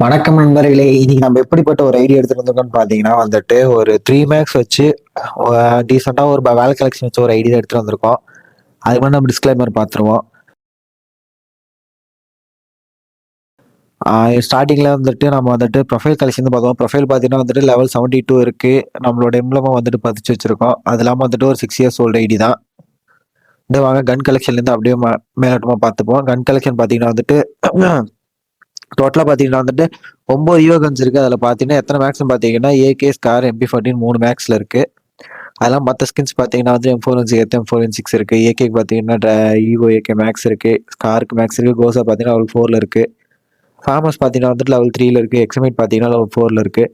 வணக்கம் நண்பர்களே. இன்னைக்கு நம்ம எப்படிப்பட்ட ஒரு ஐடியா எடுத்துட்டு வந்திருக்கோம்னு பார்த்தீங்கன்னா வந்துட்டு ஒரு த்ரீ மேக்ஸ் வச்சு டீசெண்டாக ஒரு வேலை கலெக்ஷன் வச்சு ஒரு ஐடியா எடுத்துட்டு வந்திருக்கோம். அதுக்கு மாதிரி நம்ம டிஸ்கிளைமர் பார்த்துருவோம். ஸ்டார்டிங்கில் வந்துட்டு நம்ம வந்துட்டு ப்ரொஃபைல் கலெக்ஷன் பார்த்தோம். ப்ரொஃபைல் பார்த்தீங்கன்னா வந்துட்டு லெவல் செவன்ட்டி டூ இருக்குது நம்மளோட எம்ப்ளமாக வந்துட்டு பதிச்சு வச்சிருக்கோம். அது இல்லாமல் வந்துட்டு ஒரு சிக்ஸ் இயர்ஸ் ஓல்டு ஐடி தான். இந்த வாங்க கன் கலெக்ஷன்லேருந்து அப்படியே மே- மேலோட்டமாக பார்த்துப்போம். கன் கலெக்ஷன் பார்த்தீங்கன்னா வந்துட்டு டோட்டலாக பார்த்தீங்கன்னா வந்துட்டு ஒம்பது யூ கன்ஸ் இருக்குது அதில் பார்த்தீங்கன்னா எத்தனை மேக்ஸ்னு பார்த்தீங்கன்னா ஏகே ஸ்கார் எம்பி ஃபார்ட்டின் மூணு மேக்ஸில் இருக்குது அதெல்லாம் மற்ற ஸ்கின்ஸ் பார்த்தீங்கன்னா வந்து M four one six M four one six இருக்குது ஏகேக்கு பார்த்தீங்கன்னா ஈகோ ஏகே மேக்ஸ் இருக்குது ஸ்காருக்கு மேக்ஸ் இருக்குது கோசா பார்த்தீங்கன்னா லெவல் ஃபோரில் இருக்குது ஃபார்மஸ் பார்த்தீங்கன்னா வந்துட்டு லெவல் த்ரீல இருக்குது எக்ஸமைட் பார்த்தீங்கன்னா லெவல் ஃபோரில் இருக்குது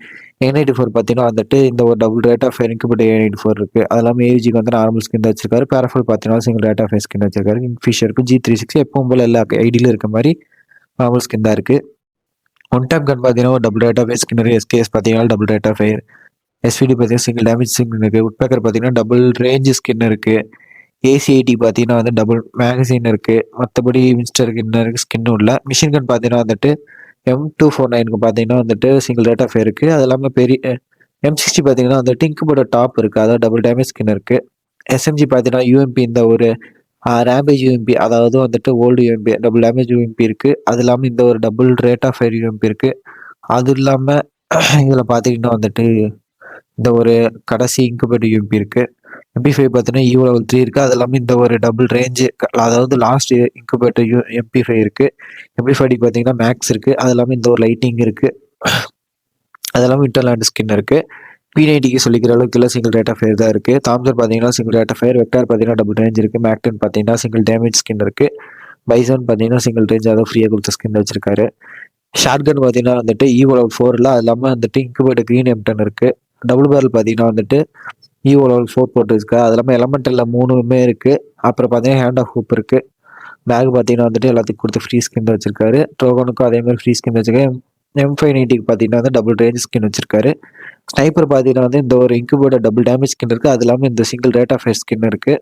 என் எயிட்டி ஃபோர் பார்த்தீங்கன்னா வந்துட்டு இந்த ஒரு டபுள் ரேட் ஆஃப் ஃபேருக்கு என் எயிட்டி ஃபோர் இருக்குது அது இல்லாமல் ஏஜிக்கு வந்து நார்மல் ஸ்கின் வச்சிருக்காரு. பேரஃபுல் பார்த்தீங்கன்னா சிங்கிள் ரேட் ஆஃப் ஸ்கின் வச்சிருக்காரு. ஃபிஷருக்கு ஜி த்ரீ சிக்ஸ் எப்பவும் போல் எல்லா ஐடியிலும் இருக்க மாதிரி நார்மல் ஸ்கின் தான் இருக்குது ஒன் டைம் கன் பார்த்தீங்கன்னா ஒரு டபுள் ரேட் ஆஃப் ஸ்கின் இருக்குது எஸ்கேஎஸ் பார்த்தீங்கன்னா double rate of fire SVD பார்த்தீங்கன்னா சிங்கிள் டேமேஜ் ஸ்கின் இருக்குது உட்பேக்கர் பார்த்தீங்கன்னா டபுள் ரேஞ்ச் ஸ்கின் இருக்குது ஏசிஐடி பார்த்தீங்கன்னா வந்து டபுள் மேகசின் இருக்குது மற்றபடி மின்ஸ்டர் ஸ்கின் இருக்குது ஸ்கின்னும் இல்லை. மிஷின் கன் பார்த்தீங்கன்னா வந்துட்டு எம் டூ ஃபோர் நைனுக்கு பார்த்தீங்கன்னா வந்துட்டு சிங்கிள் ரேட் ஆஃப் இருக்குது அது இல்லாமல் பெரிய எம் சிக்ஸ்டி பார்த்தீங்கன்னா அந்த டிங்க்குபோட டாப் இருக்குது அதாவது டபுள் டேமேஜ் ஸ்கின் இருக்குது எஸ்எம்ஜி பார்த்தீங்கன்னா யூஎம்பி இந்த ஒரு ரேம்பேஜ் யூஎம்பி அதாவது வந்துட்டு old UMP double damage UMP இருக்குது அது இல்லாமல் இந்த ஒரு double rate of fire UMP இருக்குது அது இல்லாமல் இதில் பார்த்தீங்கன்னா வந்துட்டு இந்த ஒரு கடைசி இன்குபேட்டர் யூஎம்பி இருக்குது எம்பி ஃபைவ் பார்த்தீங்கன்னா யூ லெவல் த்ரீ இருக்குது அது இல்லாமல் இந்த ஒரு டபுள் ரேஞ்சு அதாவது last incubator U MP five இருக்குது எம்பி ஃபைவ் பார்த்தீங்கன்னா மேக்ஸ் இருக்குது அது இல்லாமல் இந்த ஒரு லைட்டிங் இருக்குது அது இல்லாமல் இன்டர்லேண்ட் ஸ்கின் இருக்குது பி நைன்டிக்கு சொல்லிக்கிற அளவுக்கு இல்லை. சிங்கிள் ரேட் ஆஃப் ஃபயர் தான் இருக்குது தாம்சர் பார்த்தீங்கன்னா single rate of fire vector பார்த்தீங்கன்னா டபுள் ரேஞ்ச் இருக்குது மேக்டன் பார்த்தீங்கன்னா சிங்கிள் டேமேஜ் ஸ்கின் இருக்குது பைசன் பார்த்தீங்கன்னா சிங்கிள் ரேஞ்ச் அதாவது ஃப்ரீயாக கொடுத்த ஸ்கின் வச்சிருக்காரு. ஷார்ட்கன் பார்த்தீங்கன்னா வந்துட்டு ஈவோ லெவல் ஃபோரில் அது இல்லாமல் வந்துட்டு இன்குபேட்டர் க்ரீன் எம்டன் இருக்குது டபுள் பேரல் பார்த்தீங்கன்னா வந்துட்டு ஈவோ லெவல் ஃபோர் போட்டு அது இல்லாமல் எலமெண்டலில் மூணுமே இருக்குது அப்புறம் பார்த்தீங்கன்னா ஹேண்ட் ஆஃப் ஹூப் இருக்குது பேக் பார்த்தீங்கன்னா வந்துட்டு எல்லாத்துக்கும் கொடுத்து ஃப்ரீ ஸ்கின் வச்சிருக்காரு. ட்ரோகனுக்கும் அதே மாதிரி ஃப்ரீ ஸ்கின் வச்சிருக்கேன் எம் ஃபைவ் நைன்ட்டிக்கு பார்த்தீங்கன்னா வந்து டபுள் ரேஞ்ச் ஸ்கின் வச்சிருக்காரு. ஸ்னைப்பர் பார்த்தீங்கன்னா வந்து இந்த ஒரு இன்குபேட்டர் டபுள் டேமேஜ் ஸ்கின் இருக்குது அது இல்லாமல் இந்த single rate of fire skin இருக்குது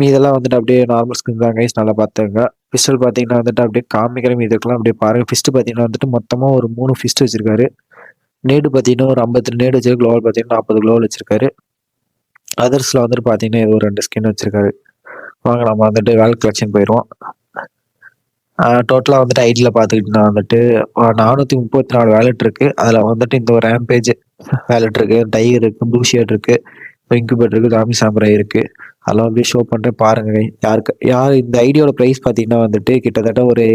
மீதெல்லாம் வந்துட்டு அப்படியே நார்மல் ஸ்கின் தான் கைஸ் நல்லா பார்த்துங்க பிஸ்டல் பார்த்தீங்கன்னா வந்துட்டு அப்படியே காமிக்கிற இதுக்கெல்லாம் அப்படியே பாருங்கள் ஃபிஸ்ட்டு பார்த்தீங்கன்னா வந்துட்டு மொத்தமாக ஒரு மூணு ஃபிஸ்ட் வச்சிருக்காரு. நேடு பார்த்தீங்கன்னா ஒரு ஐம்பத்தி நேடு வச்சிருக்கு க்ளோவல் பார்த்தீங்கன்னா நாற்பது க்ளோவல் வச்சிருக்காரு. அதர்ஸில் வந்துட்டு பார்த்தீங்கன்னா ஏதோ ஒரு ரெண்டு ஸ்கின் வச்சிருக்காரு. வாங்க நம்ம வந்துட்டு வேல் கலெக்ஷன் போயிடுவோம் டோட்டலாக வந்துட்டு ஐடியில் பார்த்துக்கிட்டோம்னா வந்துட்டு நானூற்றி முப்பத்தி நாலு வேலட் இருக்குது அதில் வந்துட்டு இந்த ஒரு ரேம்பேஜ் வேலட் இருக்குது டை இருக்குது ப்ளூ ஷேட் இருக்குது இன்குபேட் இருக்குது டாமி சாம்பராய் இருக்குது அதெல்லாம் அப்படியே ஷோ பண்ணுறேன் பாருங்க. யாருக்கு யார் இந்த ஐடியோட ப்ரைஸ் பார்த்தீங்கன்னா வந்துட்டு கிட்டத்தட்ட ஒரு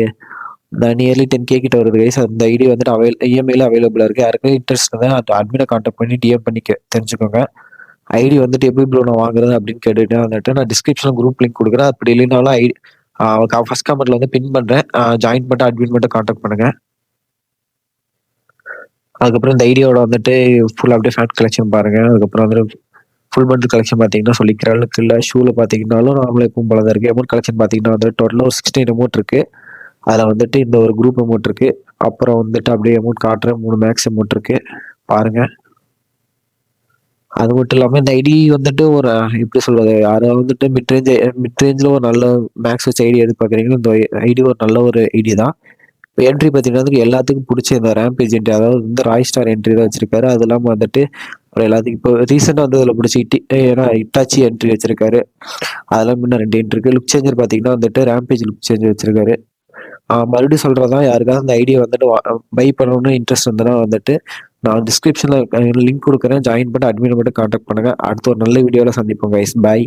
நியர்லி டென் கே கிட்ட வருது கைஸ் அந்த ஐடி வந்துட்டு அவைல் இஎம்ஐயில் அவைலபிளாக இருக்குது யாருக்கும் இன்ட்ரெஸ்ட் இருந்தால் அது அட்மினை காண்டாக்ட் பண்ணி டிஎம் பண்ணி தெரிஞ்சுக்கோங்க. ஐடி வந்துட்டு எப்படி ப்ரோ நான் வாங்குறது அப்படின்னு கேட்டுட்டு வந்துட்டு நான் டிஸ்கிரிப்ஷனில் குரூப் லிங்க் கொடுக்குறேன். அப்படி இல்லைனாலும் ஐடி ஃபர்ஸ்ட் கமெண்ட்ல வந்து பின் பண்றேன். ஜாயின் பண்ணிட்டு அட்மின் மட்டும் காண்டாக்ட் பண்ணுங்க. அதுக்கப்புறம் இந்த ஐடியாவோட வந்துட்டு ஃபுல் அப்படியே ஃபேட் கலெக்ஷன் பாருங்க. அதுக்கப்புறம் வந்து ஃபுல் பண்டில் கலெக்ஷன் பார்த்தீங்கன்னா சொல்லிக்கிற அளவுக்கு இல்லை ஷூவில் பார்த்தீங்கன்னாலும் நார்மலாக எப்பவும் போல தான் இருக்குது அமௌண்ட் கலெக்ஷன் பார்த்தீங்கன்னா வந்து டோட்டலாக ஒரு சிக்ஸ்டீன் அமௌண்ட் இருக்குது அதில் வந்துட்டு இந்த ஒரு குரூப் அமௌண்ட் இருக்குது அப்புறம் வந்துட்டு அப்படியே அமௌண்ட் காட்டுறேன். மூணு மேக்ஸ் அமௌண்ட் இருக்குது பாருங்கள் அது மட்டும் இல்லாமல் இந்த ஐடி வந்துட்டு ஒரு எப்படி சொல்றது யாரும் வந்துட்டு மிட் ரேஞ்ச் மிட் ரேஞ்சில் ஒரு நல்ல மேக்ஸ் வச்சு ஐடி எதிர்பார்க்குறீங்களோ இந்த ஐடி ஒரு நல்ல ஒரு ஐடி தான். இப்போ என்ட்ரி பார்த்தீங்கன்னா வந்து எல்லாத்துக்கும் பிடிச்ச இந்த ரேம்பேஜ் என்ட்ரி அதாவது இந்த ராய் ஸ்டார் என்ட்ரி தான் வச்சிருக்காரு. அது இல்லாமல் வந்துட்டு அப்புறம் எல்லாத்துக்கும் இப்போ ரீசெண்டாக வந்து அதில் பிடிச்சி இட்டி ஏன்னா இட்டாச்சி என்ட்ரி வச்சிருக்காரு. அதெல்லாம் முன்ன ரெண்டு என்ட்ரி இருக்குது லுக் சேஞ்சர் பார்த்தீங்கன்னா வந்துட்டு ரேம்பேஜ் லுக் சேஞ்சர் வச்சிருக்காரு. மறுபடியும் சொல்கிறதான் யாருக்காவது அந்த ஐடியா வந்துட்டு பை பண்ணணும்னு இன்ட்ரெஸ்ட் வந்துன்னா வந்துட்டு நான் டிஸ்கிரிப்ஷனில் லிங்க் கொடுக்குறேன். ஜாயின் பண்ணி அட்மின் மட்டும் காண்டாக்ட் பண்ணுங்கள் அடுத்த ஒரு நல்ல வீடியோவில் சந்திப்போம் கைஸ் பாய்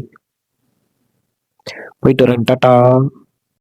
போயிட்டு வரேன். டாட்டா